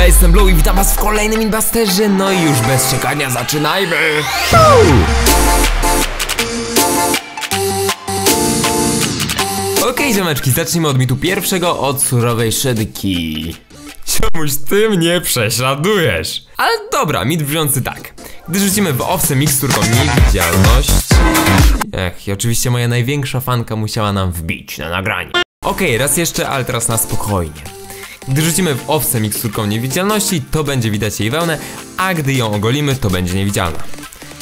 ja jestem Blue i witam was w kolejnym Inbusterze, no i już bez czekania zaczynajmy! Okej, ziomeczki, zacznijmy od mitu pierwszego, od surowej szedki. Czemuś ty mnie prześladujesz. Ale dobra, mit brzmiący tak. Gdy rzucimy w owce miksturką niewidzialność... Ech, i oczywiście moja największa fanka musiała nam wbić na nagranie. Okej, raz jeszcze, ale teraz na spokojnie. Gdy rzucimy w owce miksturką niewidzialności, to będzie widać jej wełnę, a gdy ją ogolimy, to będzie niewidzialna.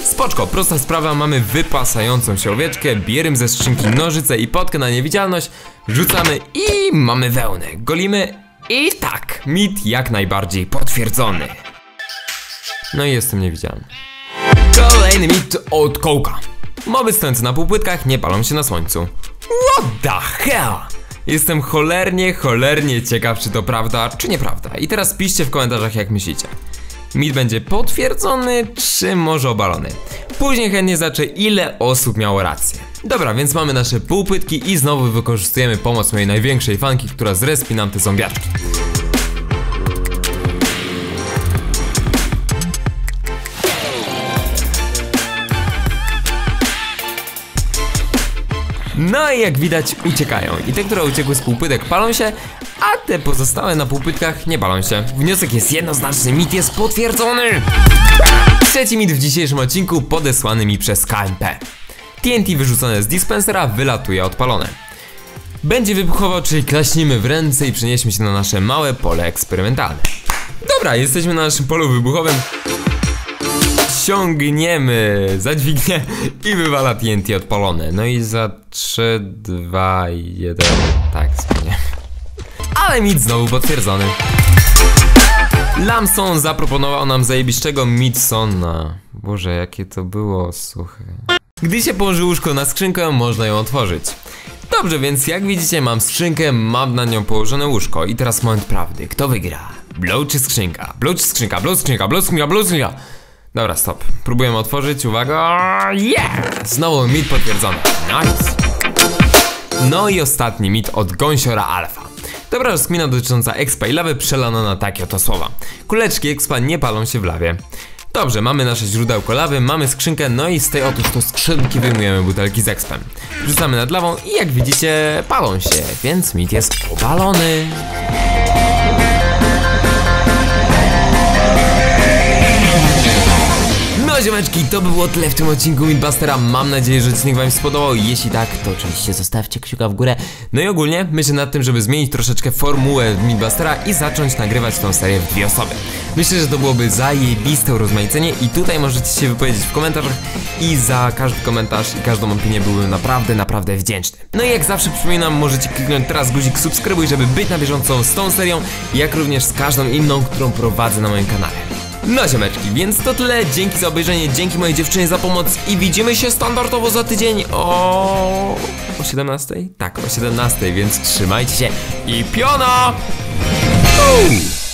Spoczko, prosta sprawa, mamy wypasającą się owieczkę, bierzemy ze skrzynki nożyce i potkę na niewidzialność, rzucamy i mamy wełnę. Golimy i tak, mit jak najbardziej potwierdzony. No i jestem niewidzialny. Kolejny mit od kołka. Moby stojące na półpłytkach nie palą się na słońcu. What the hell? Jestem cholernie, cholernie ciekaw, czy to prawda, czy nieprawda. I teraz piszcie w komentarzach, jak myślicie. Mit będzie potwierdzony, czy może obalony. Później chętnie zaczę, ile osób miało rację. Dobra, więc mamy nasze półpytki i znowu wykorzystujemy pomoc mojej największej fanki, która zrespi nam te zombiaczki. No i jak widać uciekają. I te, które uciekły z półpytek palą się, a te pozostałe na półpytkach nie palą się. Wniosek jest jednoznaczny, mit jest potwierdzony! Trzeci mit w dzisiejszym odcinku podesłany mi przez KMP. TNT wyrzucone z dispensera wylatuje odpalone. Będzie wybuchowo, czyli klaśnimy w ręce i przenieśmy się na nasze małe pole eksperymentalne. Dobra, jesteśmy na naszym polu wybuchowym. Ciągniemy, zadźwignię i wywala TNT odpalone. No i za 3, 2, 1. Tak, zmienię. Ale mit znowu potwierdzony. Lamson zaproponował nam zajebiszczego Midsona. Boże, jakie to było suche. Gdy się położy łóżko na skrzynkę, można ją otworzyć. Dobrze, więc jak widzicie, mam skrzynkę, mam na nią położone łóżko. I teraz moment prawdy. Kto wygra? Blow czy skrzynka? Blow czy skrzynka? Blow skrzynka, blow skrzynka, blow skrzynka. Dobra, stop. Próbujemy otworzyć, uwaga. Yeah! Znowu mit potwierdzony. Nice. No i ostatni mit od gąsiora alfa. Dobra rozkmina dotycząca expa i lawy przelana na takie oto słowa. Kuleczki expa nie palą się w lawie. Dobrze, mamy nasze źródełko lawy, mamy skrzynkę, no i z tej otóż to skrzynki wyjmujemy butelki z expem. Rzucamy nad lawą i jak widzicie palą się, więc mit jest obalony. Ziomeczki, to by było tyle w tym odcinku Midbustera. Mam nadzieję, że odcinek wam się spodobał. Jeśli tak, to oczywiście zostawcie kciuka w górę. No i ogólnie myślę nad tym, żeby zmienić troszeczkę formułę Midbustera i zacząć nagrywać tą serię w dwie osoby. Myślę, że to byłoby zajebiste urozmaicenie i tutaj możecie się wypowiedzieć w komentarzach i za każdy komentarz i każdą opinię byłbym naprawdę, naprawdę wdzięczny. No i jak zawsze przypominam, możecie kliknąć teraz guzik subskrybuj, żeby być na bieżąco z tą serią, jak również z każdą inną, którą prowadzę na moim kanale. No ziomeczki, więc to tyle, dzięki za obejrzenie, dzięki mojej dziewczynie za pomoc i widzimy się standardowo za tydzień o... o 17? Tak, o 17, więc trzymajcie się i piona! Uuu!